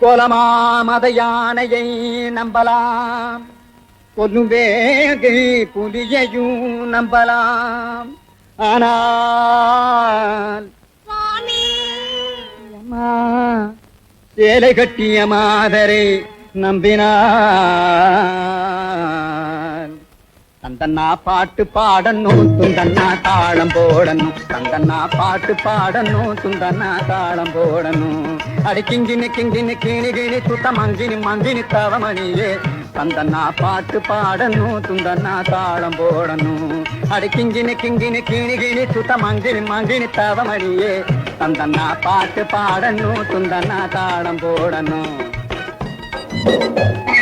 கோலமாமத யானையை நம்பலாம். கொல்லுவேகை புலியையும் நம்பலாம். ஆனால் சேலை கட்டிய மாதரை நம்பினார். தந்தன்னா பாட்டு பாடணும் துந்தன்னா தாளம் போடணும். தந்தன்னா பாட்டு பாடணும் துந்தன்னா தாளம் போடணும். அடி கிங்கினி கிங்கினி கிணி கிணி துத்த மங்கினி மங்கினி தவமணியே. தந்தன்னா பாட்டு பாடணும் துந்தன்னா தாளம் போடணும். அடி கிங்கினி கிங்கினி கிணி கிணி துத்த மங்கினி மங்கினி தவமணியே. தந்தன்னா பாட்டு பாடணும் துந்தன்னா தாளம் போடணும். பாவை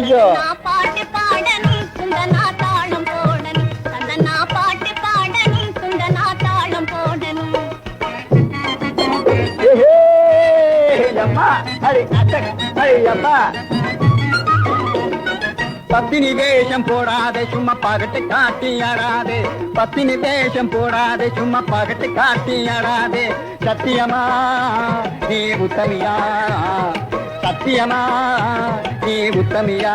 ஐயோ பாட்டு பாடணும் சுந்தனா தாளம் போடணும். சந்தனா பாட்டு பாடணும் சுந்தனா தாளம் போடணும். ஏஹே, அம்மா அடி அட்டக், அடி அம்மா பத்தினி வேஷம் போடாதே சும்மா பகட்டு காட்டி ஆடாதே பத்தினி வேஷம் போடாதே சும்மா பகட்டு காட்டி ஆடாதே சத்தியமா நீ உத்தமியா? சத்தியமா நீ உத்தமியா?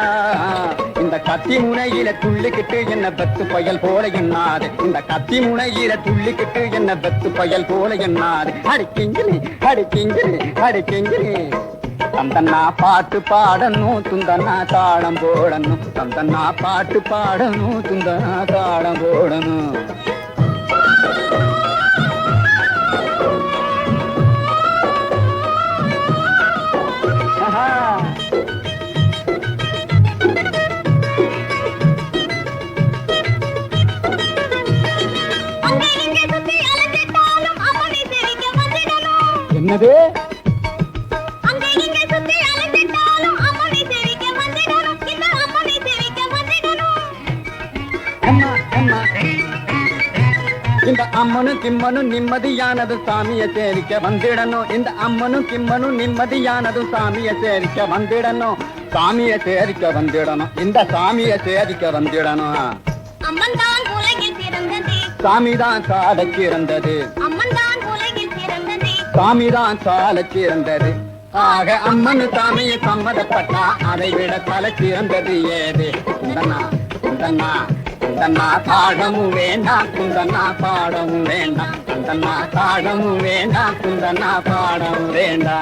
இந்த கத்தி முனையில துள்ளிக்கிட்டு என்ன பெத்து பயல் போல எண்ணாது இந்த கத்தி முனையில துள்ளிக்கிட்டு என்ன பெத்து பயல் போல எண்ணாது அடிக்கிங்கினி அடிக்கிங்கினி அடிக்கிங்கினி தந்தன்னா பாட்டு பாடணும் துந்தன்னா தாளம் போடணும். தந்தன்னா பாட்டு பாடணும் துந்தன்னா தாளம் போடணும். ஆஹா. இந்த அம்மனும் கிம்மனும் நிம்மதியானது சாமிய சேரிக்க வந்திடணும். இந்த அம்மனும் கிம்மனும் நிம்மதியானது சாமிய சேரிக்க வந்திடணும். சாமிய சேரிக்க வந்திடணும். இந்த சாமிய சேரிக்க வந்திடணும். அம்மன் தான் சாலைக்கு இருந்தது அம்மன் தான் சாலைக்கு இருந்தது ஆக அம்மன் சாமியை சம்மதப்பட்டா அதை விட தலை சிறந்தது ஏது? నా తాడము వేనా కుందనా పాడము వేండా కుందనా తాడము వేనా కుందనా తాడము వేనా.